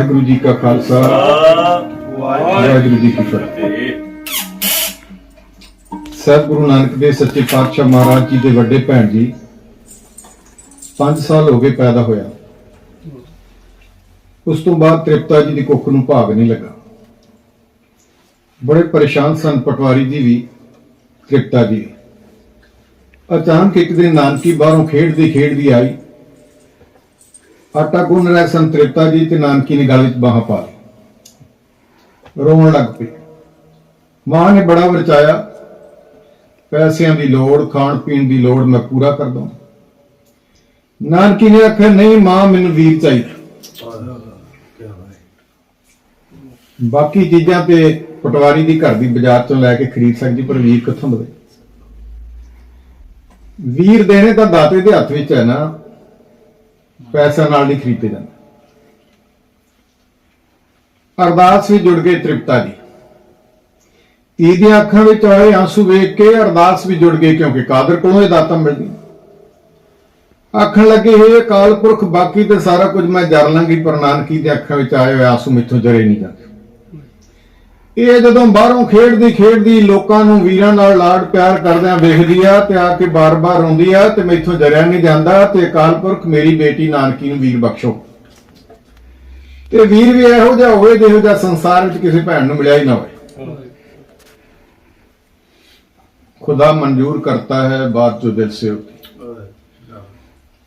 ਵਾਹਿਗੁਰੂ ਜੀ ਕਾ ਖਾਲਸਾ। ਵਾਹਿਗੁਰੂ ਜੀ ਕੀ ਫਤਿਹ। ਸਤਿ ਗੁਰੂ ਨਾਨਕ ਦੇਵ ਸੱਚੇ ਪਾਤਸ਼ਾਹ ਮਹਾਰਾਜ ਜੀ ਦੇ ਵੱਡੇ ਭੈਣ ਜੀ 5 ਸਾਲ ਹੋ ਗਏ ਪੈਦਾ ਹੋਇਆ। ਉਸ ਤੋਂ ਬਾਅਦ ਤ੍ਰਿਪਤਾ ਜੀ ਦੀ ਕੁੱਖ ਨੂੰ ਭਾਗ ਨਹੀਂ ਲੱਗਾ। ਬੜੇ ਪਰੇਸ਼ਾਨ ਸਨ ਪਟਵਾਰੀ ਜੀ ਵੀ, ਤ੍ਰਿਪਤਾ ਜੀ। ਅਚਾਨਕ ਇੱਕ ਦਿਨ ਨਾਨਕੀ ਬਾਹਰੋਂ ਖੇਡਦੀ ਖੇਡਦੀ ਆਈ। ਆਟਾ ਗੁੰਨ ਰਹੇ ਸਨ ਤ੍ਰਿਪਤਾ ਜੀ ਤੇ ਨਾਨਕੀ ਨੇ ਗਲ ਵਿੱਚ ਬਾਹਾਂ ਪਾ ਲਈ। ਰੋਣ ਲੱਗ ਪਈ। ਮਾਂ ਨੇ ਬੜਾ ਵਰਚਾਇਆ, ਪੈਸਿਆਂ ਦੀ ਲੋੜ, ਖਾਣ ਪੀਣ ਦੀ ਲੋੜ, ਮੈਂ ਪੂਰਾ ਕਰ ਦਵਾਂ ਨਾਨਕੀ ਨੇ ਆਖਿਆ, ਨਹੀਂ ਮਾਂ, ਮੈਨੂੰ ਵੀਰ ਚਾਹੀਦਾ। ਬਾਕੀ ਚੀਜ਼ਾਂ ਤੇ ਪਟਵਾਰੀ ਦੀ ਘਰ ਦੀ ਬਾਜ਼ਾਰ ਚੋਂ ਲੈ ਕੇ ਖਰੀਦ ਸਕਦੀ, ਪਰ ਵੀਰ ਕਿੱਥੋਂ ਮਿਲੇ? ਵੀਰ ਦੇਣੇ ਤਾਂ ਦਾਤੇ ਦੇ ਹੱਥ ਵਿੱਚ ਹੈ ਨਾ। ਪੈਸਾ ਨਾਲ ਨਹੀਂ ਖਰੀਦੇ ਜਾਂਦੇ। ਅਰਦਾਸ ਵੀ ਜੁੜ ਗਏ ਤ੍ਰਿਪਤਾ ਦੀ। ਧੀ ਦੀਆਂ ਅੱਖਾਂ ਵਿੱਚ ਆਏ ਆਂਸੂ ਵੇਖ ਕੇ ਅਰਦਾਸ ਵੀ ਜੁੜ ਗਈ ਕਿਉਂਕਿ ਕਾਦਰ ਕੋਲੋਂ ਇਹ ਦਾਤਾਂ ਮਿਲਦੀ ਆਖਣ ਲੱਗੇ ਇਹ ਅਕਾਲ ਪੁਰਖ, ਬਾਕੀ ਤੇ ਸਾਰਾ ਕੁਝ ਮੈਂ ਜਰ ਲਾਂਗੀ, ਪਰ ਨਾਨਕੀ ਦੇ ਅੱਖਾਂ ਵਿੱਚ ਆਏ ਹੋਏ ਆਂਸੂ ਮਿੱਥੋਂ ਜਰੇ ਨਹੀਂ ਜਾਂਦੇ। ਇਹ ਜਦੋਂ ਬਾਹਰੋਂ ਖੇਡਦੀ ਖੇਡਦੀ ਲੋਕਾਂ ਨੂੰ ਵੀਰਾਂ ਨਾਲ ਲਾਡ ਪਿਆਰ ਕਰਦਿਆਂ ਵੇਖਦੀ ਆ ਤੇ ਆ ਕੇ ਬਾਰ-ਬਾਰ ਆਉਂਦੀ ਆ ਤੇ ਮੈਥੋਂ ਜਰਿਆ ਨਹੀਂ ਜਾਂਦਾ ਤੇ ਅਕਾਲ ਪੁਰਖ ਮੇਰੀ ਬੇਟੀ ਨਾਨਕੀ ਨੂੰ ਵੀਰ ਬਖਸ਼ੋ। ਤੇ ਵੀਰ ਵੀ ਇਹੋ ਜਿਹਾ ਹੋਵੇ ਜਿਹੋ ਜਿਹਾ ਸੰਸਾਰ ਵਿੱਚ ਕਿਸੇ ਭੈਣ ਨੂੰ ਮਿਲਿਆ ਹੀ ਨਾ ਹੋਵੇ। ਖੁਦਾ ਮਨਜ਼ੂਰ ਕਰਤਾ ਹੈ ਬਾਤ ਜੋ ਦਿਲ ਸੇ ਹੋਤੀ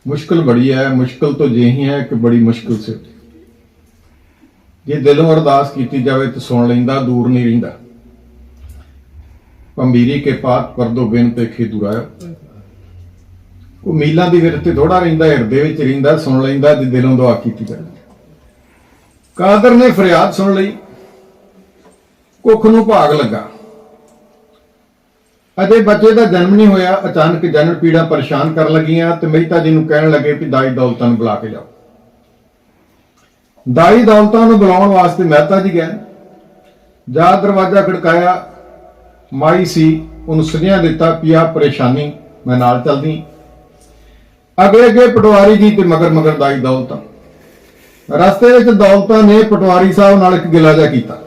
ਮੁਸ਼ਕਲ ਬੜੀ ਹੈ, ਮੁਸ਼ਕਲ ਤੋਂ ਜਹੀ ਹੈ ਕਿ ਬੜੀ ਮੁਸ਼ਕਲ ਸੇ ਜੇ ਦਿਲੋਂ ਅਰਦਾਸ ਕੀਤੀ ਜਾਵੇ ਤਾਂ ਸੁਣ ਲੈਂਦਾ, ਦੂਰ ਨਹੀਂ ਰਹਿੰਦਾ। ਪੰਬੀਰੀ ਕੇ ਪਾਤ ਪਰਦੋ ਬਿਨ ਤੇ ਪੇਖੇ ਦੁਰਾਇਆ। ਉਹ ਮੀਲਾਂ ਦੀ ਵਿਰਤ ਤੇ ਥੋੜਾ ਰਹਿੰਦਾ, ਹਿਰਦੇ ਵਿੱਚ ਰਹਿੰਦਾ, ਸੁਣ ਲੈਂਦਾ, ਜੇ ਦਿਲੋਂ ਦੁਆ ਕੀਤੀ ਜਾਵੇ। ਕਾਦਰ ਨੇ ਫਰਿਆਦ ਸੁਣ ਲਈ। ਕੁੱਖ ਨੂੰ ਭਾਗ ਲੱਗਾ। ਅਜੇ ਬੱਚੇ ਦਾ ਜਨਮ ਨਹੀਂ ਹੋਇਆ, ਅਚਾਨਕ ਜਨਮ ਪੀੜਾ ਪਰੇਸ਼ਾਨ ਕਰਨ ਲੱਗੀਆਂ ਤੇ ਮਹਿਤਾ ਜੀ ਨੂੰ ਕਹਿਣ ਲੱਗੇ ਕਿ ਦਾਈ ਦੌਲਤਾਂ ਨੂੰ ਬੁਲਾ ਕੇ ਲਿਆਓ। ਦਾਈ ਦੌਲਤਾਂ ਨੂੰ ਬੁਲਾਉਣ ਵਾਸਤੇ ਮਹਿਤਾ ਜੀ ਗਏ। ਜਾ ਦਰਵਾਜ਼ਾ ਖੜਕਾਇਆ। ਮਾਈ ਸੀ, ਉਹਨੂੰ ਸੁਨੇਹਾ ਦਿੱਤਾ ਪਿਆ ਪਰੇਸ਼ਾਨੀ ਮੈਂ ਨਾਲ ਚੱਲਦੀ। ਅੱਗੇ ਅੱਗੇ ਪਟਵਾਰੀ ਜੀ ਤੇ ਮਗਰ ਮਗਰ ਦਾਈ ਦੌਲਤਾਂ। ਰਸਤੇ ਵਿੱਚ ਦੌਲਤਾਂ ਨੇ ਪਟਵਾਰੀ ਸਾਹਿਬ ਨਾਲ ਇੱਕ ਗਿਲਾ ਜਿਹਾ ਕੀਤਾ।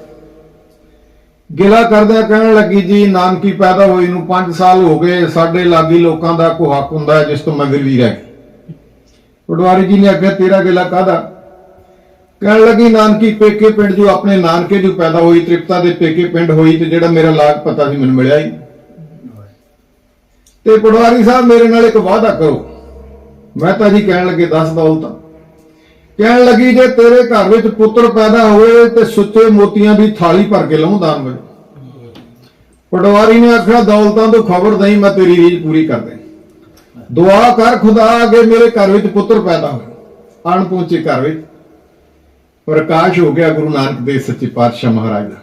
ਗਿਲਾ ਕਰਦਿਆਂ ਕਹਿਣ ਲੱਗੀ, ਜੀ, ਨਾਨਕੀ ਪੈਦਾ ਹੋਈ ਨੂੰ 5 ਸਾਲ ਹੋ ਗਏ। ਸਾਡੇ ਲਾਗੀ ਲੋਕਾਂ ਦਾ ਕੋ ਹੱਕ ਹੁੰਦਾ ਜਿਸ ਤੋਂ ਮੈਂ ਵਿਰਵੀ ਰਹਿ ਗਈ ਪਟਵਾਰੀ ਜੀ ਨੇ ਆਖਿਆ, ਤੇਰਾ ਗਿਲਾ ਕਾਦਾ ਕਹਿਣ ਲੱਗੀ, ਨਾਨਕੀ, ਪੇਕੇ ਪਿੰਡ ਜੋ ਆਪਣੇ ਨਾਨਕੇ ਜੋ ਪੈਦਾ ਹੋਈ, ਤ੍ਰਿਪਤਾ ਦੇ ਪੇਕੇ ਪਿੰਡ ਹੋਈ ਤੇ ਜਿਹੜਾ ਮੇਰਾ ਲਾਗ ਪਤਾ ਸੀ, ਮੈਨੂੰ ਮਿਲਿਆ ਹੀ ਤੇ ਪਟਵਾਰੀ ਸਾਹਿਬ ਮੇਰੇ ਨਾਲ ਇੱਕ ਵਾਅਦਾ ਕਰੋ। ਮਹਿਤਾ ਜੀ ਕਹਿਣ ਲੱਗੇ ਦੱਸ ਦੌਲਤਾਂ ਕਹਿਣ ਲੱਗੀ, ਜੇ ਤੇਰੇ ਘਰ ਵਿੱਚ ਪੁੱਤਰ ਪੈਦਾ ਹੋਵੇ ਤੇ ਸੁੱਚੇ ਮੋਤੀਆਂ ਦੀ ਥਾਲੀ ਭਰ ਕੇ ਲਵਾਂ ਦਾਨ ਵਿੱਚ ਪਟਵਾਰੀ ਨੇ ਆਖਿਆ, ਦੌਲਤਾਂ ਤੋਂ ਖਬਰ ਦਈ, ਮੈਂ ਤੇਰੀ ਰੀਝ ਪੂਰੀ ਕਰ ਦੇ ਦੁਆ ਕਰ ਖੁਦਾ, ਅੱਗੇ ਮੇਰੇ ਘਰ ਵਿੱਚ ਪੁੱਤਰ ਪੈਦਾ ਹੋਵੇ ਅਣ ਘਰ ਵਿੱਚ। ਪ੍ਰਕਾਸ਼ ਹੋ ਗਿਆ ਗੁਰੂ ਨਾਨਕ ਦੇਵ ਸੱਚੇ ਪਾਤਸ਼ਾਹ ਮਹਾਰਾਜ ਦਾ।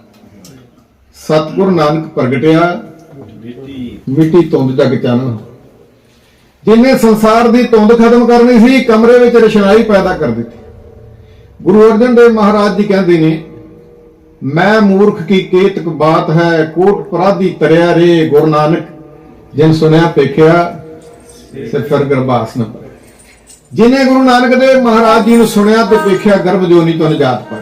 ਸਤਿਗੁਰੂ ਨਾਨਕ ਪ੍ਰਗਟਿਆ, ਮਿੱਟੀ ਧੁੰਦ ਜਗ ਚਾਨਣ। ਜਿਨੇ ਸੰਸਾਰ ਦੀ ਧੁੰਦ ਖਤਮ ਕਰਨੀ ਸੀ, ਕਮਰੇ ਵਿੱਚ ਰਸ਼ਨਾਈ ਪੈਦਾ ਕਰ ਦਿੱਤੀ। ਗੁਰੂ ਅਰਜਨ ਦੇਵ ਮਹਾਰਾਜ ਜੀ ਕਹਿੰਦੇ ਨੇ, ਮੈਂ ਮੂਰਖ ਕੀ ਕੇਤਕ ਬਾਤ ਹੈ, ਕੋਟ ਪਰਾਧੀ ਤਰਿਆ ਰੇ ਗੁਰੂ ਨਾਨਕ, ਜਿਨ ਸੁਨਿਆ ਪੇਖਿਆ ਸੇ ਫਿਰ ਗਰਭਾਸ ਜਿਨੇ ਗੁਰੂ ਨਾਨਕ ਦੇਵ ਮਹਾਰਾਜ ਜੀ ਨੂੰ ਸੁਣਿਆ ਤੇ ਵੇਖਿਆ ਗਰਭ ਜੋਨੀ ਤੋਂ ਨਿਜਾਤ ਪਾ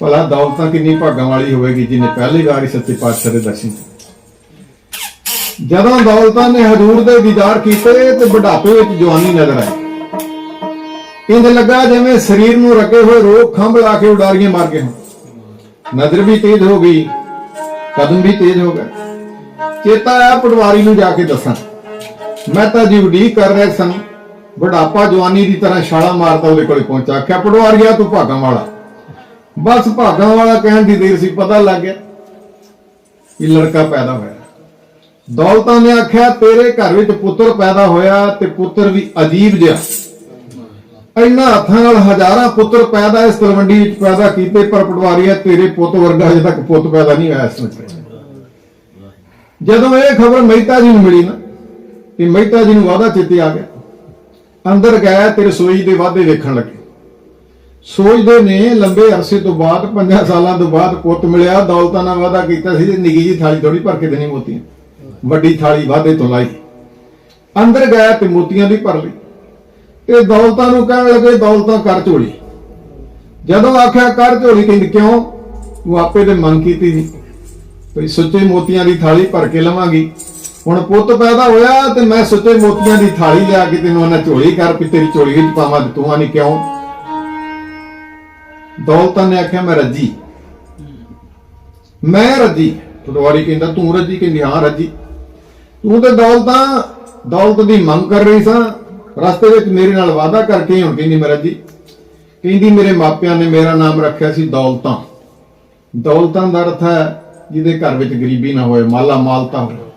ਭਲਾ ਦੌਲਤਾਂ ਕਿੰਨੀ ਭਾਗਾਂ ਵਾਲੀ ਹੋਵੇਗੀ ਜਿਨੇ ਪਹਿਲੀ ਵਾਰ ਹੀ ਸੱਚੇ ਪਾਤਸ਼ਾਹ ਦੇ ਦਰਸ਼ਨ ਜਦੋਂ ਦੌਲਤਾਂ ਨੇ ਹਜ਼ੂਰ ਦੇ ਦੀਦਾਰ ਕੀਤੇ ਤੇ ਬੁਢਾਪੇ ਵਿੱਚ ਜਵਾਨੀ ਨਜ਼ਰ ਆਈ। ਇੰਜ ਲੱਗਾ ਜਿਵੇਂ ਸਰੀਰ ਨੂੰ ਰੱਖੇ ਹੋਏ ਰੋਗ ਖੰਭ ਲਾ ਕੇ ਉਡਾਰੀਆਂ ਮਾਰ ਗਏ ਨਜ਼ਰ ਵੀ ਤੇਜ਼ ਹੋ ਗਈ, ਕਦਮ ਵੀ ਤੇਜ਼ ਹੋ ਗਏ। ਚੇਤਾ ਆਇਆ ਪਟਵਾਰੀ ਨੂੰ ਜਾ ਕੇ ਦੱਸਾਂ, ਮੈਂ ਤਾਂ ਜੀ ਉਡੀਕ ਕਰ ਰਿਹਾ ਸਨ ਬੁਢਾਪਾ ਜਵਾਨੀ ਦੀ ਤਰ੍ਹਾਂ ਛਾਲਾ ਮਾਰਦਾ ਉਹਦੇ ਕੋਲੇ ਪਹੁੰਚਾ। ਆਖਿਆ, ਪਟਵਾਰੀਆ, ਤੂੰ ਭਾਗਾਂ ਵਾਲਾ। ਬਸ ਭਾਗਾਂ ਵਾਲਾ ਕਹਿਣ ਦੀ ਦੇਰ ਸੀ, ਪਤਾ ਲੱਗ ਗਿਆ ਕਿ ਲੜਕਾ ਪੈਦਾ ਹੋਇਆ। ਦੌਲਤਾਂ ਨੇ ਆਖਿਆ, ਤੇਰੇ ਘਰ ਵਿੱਚ ਪੁੱਤਰ ਪੈਦਾ ਹੋਇਆ ਤੇ ਪੁੱਤਰ ਵੀ ਅਜੀਬ ਜਿਹਾ। ਇੰਨਾ ਹੱਥਾਂ ਨਾਲ ਹਜ਼ਾਰਾਂ ਪੁੱਤਰ ਪੈਦਾ ਇਸ ਤਲਵੰਡੀ ਵਿੱਚ ਪੈਦਾ ਕੀਤੇ, ਪਰ ਪਟਵਾਰੀਆ, ਤੇਰੇ ਪੁੱਤ ਵਰਗਾ ਅਜੇ ਤੱਕ ਪੁੱਤ ਪੈਦਾ ਨਹੀਂ ਹੋਇਆ ਇਸ ਵਿੱਚ ਜਦੋਂ ਇਹ ਖਬਰ ਮਹਿਤਾ ਜੀ ਨੂੰ ਮਿਲੀ ਨਾ, ਤੇ ਮਹਿਤਾ ਜੀ ਨੂੰ ਵਾਦਾ ਚੇਤੇ ਆ ਗਿਆ। ਅੰਦਰ ਗਏ ਤੇ ਰਸੋਈ ਦੇ ਵਾਧੇ ਵੇਖਣ ਲੱਗੇ। ਸੋਚਦੇ ਨੇ ਲੰਬੇ ਅਰਸੇ ਤੋਂ ਬਾਅਦ 5 ਸਾਲਾਂ ਤੋਂ ਬਾਅਦ ਪੁੱਤ ਮਿਲਿਆ, ਦੌਲਤਾਂ ਨਾਲ ਵਾਦਾ ਕੀਤਾ ਸੀ ਨਿੱਗੀ ਜੀ ਥਾਲੀ ਥੋੜੀ ਭਰ ਕੇ ਦੇਣੀ ਮੋਤੀਆਂ ਵੱਡੀ ਥਾਲੀ ਵਾਧੇ ਤੋਂ ਲਾਈ। ਅੰਦਰ ਗਏ ਤੇ ਮੋਤੀਆਂ ਦੀ ਭਰ ਲਈ। ਤੇ ਦੌਲਤਾਂ ਨੂੰ ਕਹਿਣ ਲੱਗੇ, ਦੌਲਤਾਂ, ਕਰ ਝੋਲੀ। ਜਦੋਂ ਆਖਿਆ, ਕਰ ਝੋਲੀ, ਕਹਿੰਦੀ, ਕਿਉਂ? ਤੂੰ ਆਪੇ ਤੇ ਮੰਗ ਕੀਤੀ ਸੀ ਭਈ, ਸੁੱਚੇ ਮੋਤੀਆਂ ਦੀ ਥਾਲੀ ਭਰ ਕੇ ਲਵਾਂਗੀ। ਹੁਣ ਪੁੱਤ ਪੈਦਾ ਹੋਇਆ ਤੇ ਮੈਂ ਸੁੱਚੇ ਮੋਤੀਆਂ ਦੀ ਥਾਲੀ ਲਿਆ ਕੇ ਤੈਨੂੰ ਉਹਨਾਂ ਝੋਲੀ ਕਰ ਵੀ ਤੇਰੀ ਝੋਲੀ ਵਿੱਚ ਪਾਵਾਂ ਤੇ ਤੂੰ ਆਨੀ ਕਿਉਂ? ਦੌਲਤਾਂ ਨੇ ਆਖਿਆ, ਮੈਂ ਰੱਜੀ। ਮੈਂ ਰੱਜੀ। ਪਟਵਾਰੀ ਕਹਿੰਦਾ, ਤੂੰ ਰੱਜੀ? ਕਹਿੰਦੀ, ਹਾਂ, ਰੱਜੀ। ਤੂੰ ਤੇ ਦੌਲਤਾਂ, ਦੌਲਤ ਦੀ ਮੰਗ ਕਰ ਰਹੀ ਸਾਂ। ਰਸਤੇ ਵਿੱਚ ਮੇਰੇ ਨਾਲ ਵਾਅਦਾ ਕਰਕੇ ਹੁਣ ਕਹਿੰਦੀ, ਮੈਂ ਰੱਜੀ। ਕਹਿੰਦੀ, ਮੇਰੇ ਮਾਪਿਆਂ ਨੇ ਮੇਰਾ ਨਾਮ ਰੱਖਿਆ ਸੀ ਦੌਲਤਾਂ। ਦੌਲਤਾਂ ਦਾ ਅਰਥ ਹੈ ਜਿਹਦੇ ਘਰ ਵਿੱਚ ਗਰੀਬੀ ਨਾ ਹੋਏ ਮਾਲਾ ਮਾਲਤਾ ਹੋਵੇ।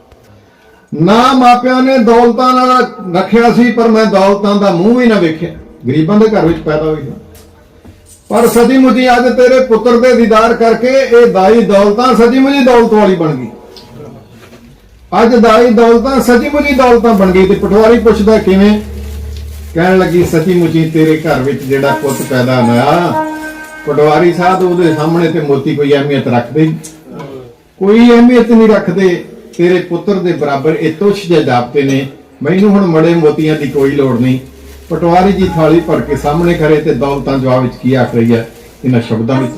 ਨਾ ਮਾਪਿਆਂ ਨੇ ਦੌਲਤਾਂ ਨਾਲ ਰੱਖਿਆ ਸੀ, ਪਰ ਮੈਂ ਦੌਲਤਾਂ ਦਾ ਮੂੰਹ ਵੀ ਨਾ ਵੇਖਿਆ। ਗਰੀਬਾਂ ਦੇ ਘਰ ਵਿੱਚ ਪੈਦਾ ਹੋਈ ਹਾਂ। ਪਰ ਸਦੀ ਮੁਜੀ ਅੱਜ ਤੇਰੇ ਪੁੱਤਰ ਦੇ ਦੀਦਾਰ ਕਰਕੇ ਇਹ ਦਾਈ ਦੌਲਤਾਂ ਸਦੀ ਮੁਜੀ ਦੌਲਤ ਵਾਲੀ ਬਣ ਗਈ। ਅੱਜ ਦਾਈ ਦੌਲਤਾਂ ਸੱਚੀ ਮੁੱਚੀ ਦੌਲਤਾਂ ਬਣ ਗਈ ਤੇ ਪਟਵਾਰੀ ਪੁੱਛਦਾ ਕਿਵੇਂ? ਕਹਿਣ ਲੱਗੀ ਸੱਚੀ ਮੁੱਚੀ ਤੇਰੇ ਘਰ ਵਿੱਚ ਜਿਹੜਾ ਪੁੱਤ ਪੈਦਾ ਹੋਇਆ, ਪਟਵਾਰੀ ਸਾਹਿਬ ਉਹਦੇ ਸਾਹਮਣੇ ਤੇ ਮੋਤੀ ਕੋਈ ਅਹਿਮੀਅਤ ਰੱਖਦੇ ਕੋਈ ਅਹਿਮੀਅਤ ਨਹੀਂ ਰੱਖਦੇ। ਤੇਰੇ ਪੁੱਤਰ ਦੇ ਬਰਾਬਰ ਇਹ ਤੁਛ ਜਿਹੇ ਜਾਪਤੇ ਨੇ। ਮੈਨੂੰ ਹੁਣ ਮੜੇ ਮੋਤੀਆਂ ਦੀ ਕੋਈ ਲੋੜ ਨਹੀਂ। ਪਟਵਾਰੀ ਜੀ ਥਾਲੀ ਭਰ ਕੇ ਸਾਹਮਣੇ ਖੜੇ ਤੇ ਦੌਲਤਾਂ ਜਵਾਬ ਵਿੱਚ ਕੀ ਆਖ ਰਹੀ ਹੈ? ਇਹਨਾਂ ਸ਼ਬਦਾਂ ਵਿੱਚ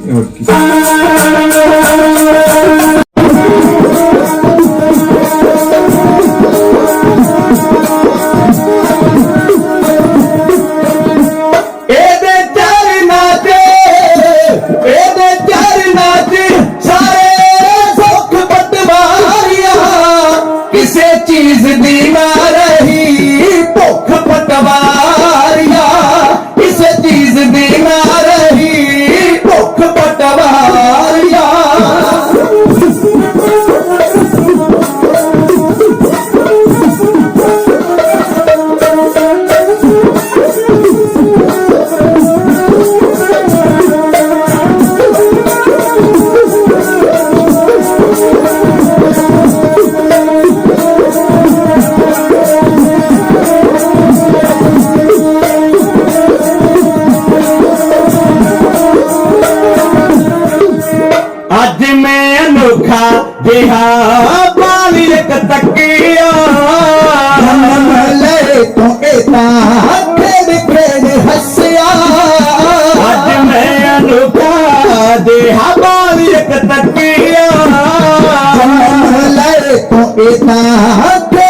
It's my heart.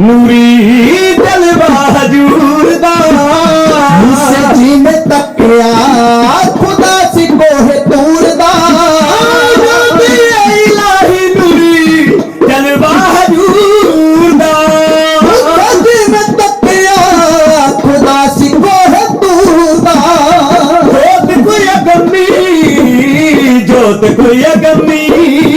ਨੂਰੀ ਜਲਵਾ ਹਜੂਰ ਦਾ। ਮੁਸੇ ਜੀ ਨੇ ਤੱਕਿਆ ਖੁਦਾ ਸੀ ਕੋਹ ਤੂਰ ਦਾ। ਜੋਤੀਏ ਇਲਾਹੀ ਨੂਰੀ ਜਲਵਾ ਹਜੂਰ ਦਾ। ਮੁਸੇ ਜੀ ਨੇ ਤੱਕਿਆ ਖੁਦਾ ਸੀ ਕੋਹ ਤੂਰ ਦਾ। ਜੋਤ ਕੋਈ ਅਗੰਮੀ ਜੋਤ ਕੋਈ ਅਗੰਮੀ।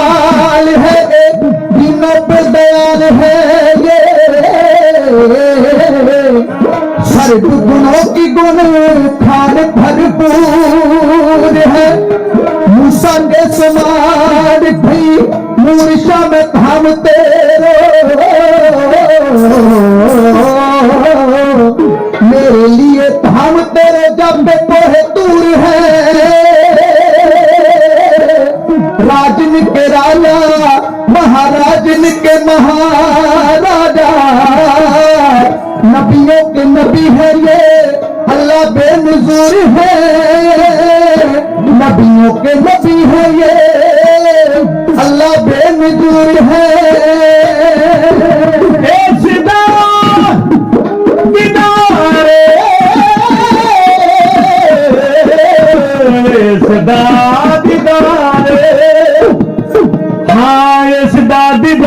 दयाल है दिनों पे दयाल है ये। हर गुनों की गुण खान भरपूर है। मूसा के भी मूर्षा में थामते मेरे लिए थाम तेरे जब कोहे दूर है। राजनीति राजा, महाराज के महाराजा। नबियों के नबी है ये, अल्लाह बेनजूर है। नबियों के नबी है ये, अल्लाह बेनजूर है।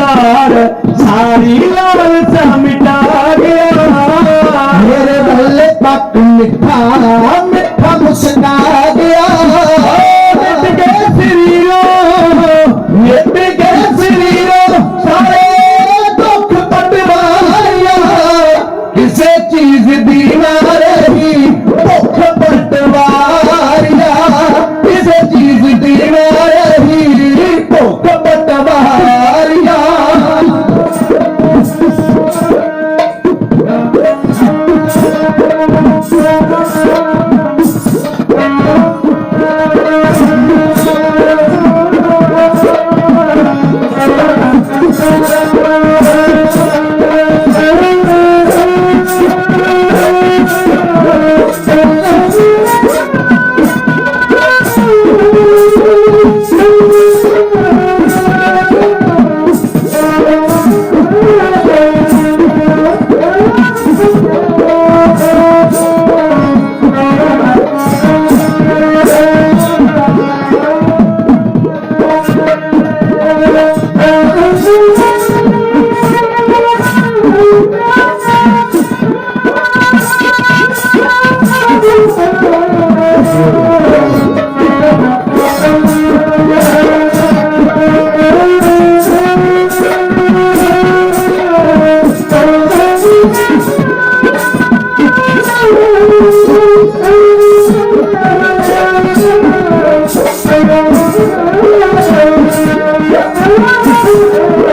சாமிட்டார் சாரியால் சாமிட்டார். வேறு பல்லை பக்கம் விட்டார்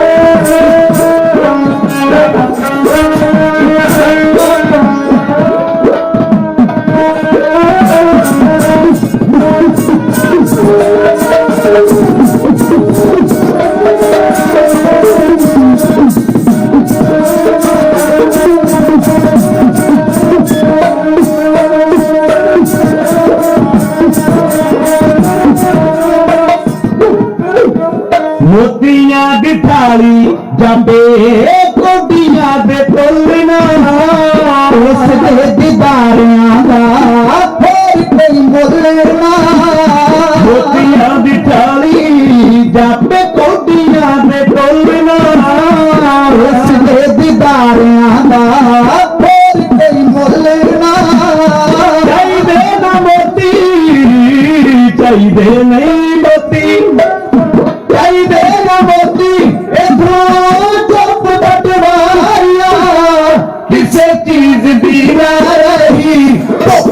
Yeah. Let did that people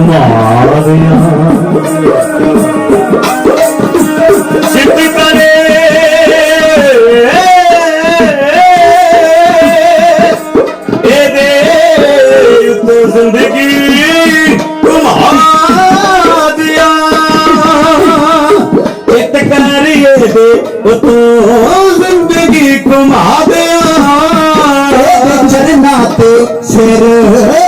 ਮਾਰਿਆ ਸਿੱਧ ਕਰੇ ਇਹਦੇ ਉੱਤੇ ਜ਼ਿੰਦਗੀ ਘੁਮਾ ਦਿਆ ਇੱਕ ਕਰੀਏ ਦੇ ਉਤੋਂ ਜ਼ਿੰਦਗੀ ਘੁਮਾ ਦਿਆ ਚਰਨਾ ਤੇ ਸਿਰ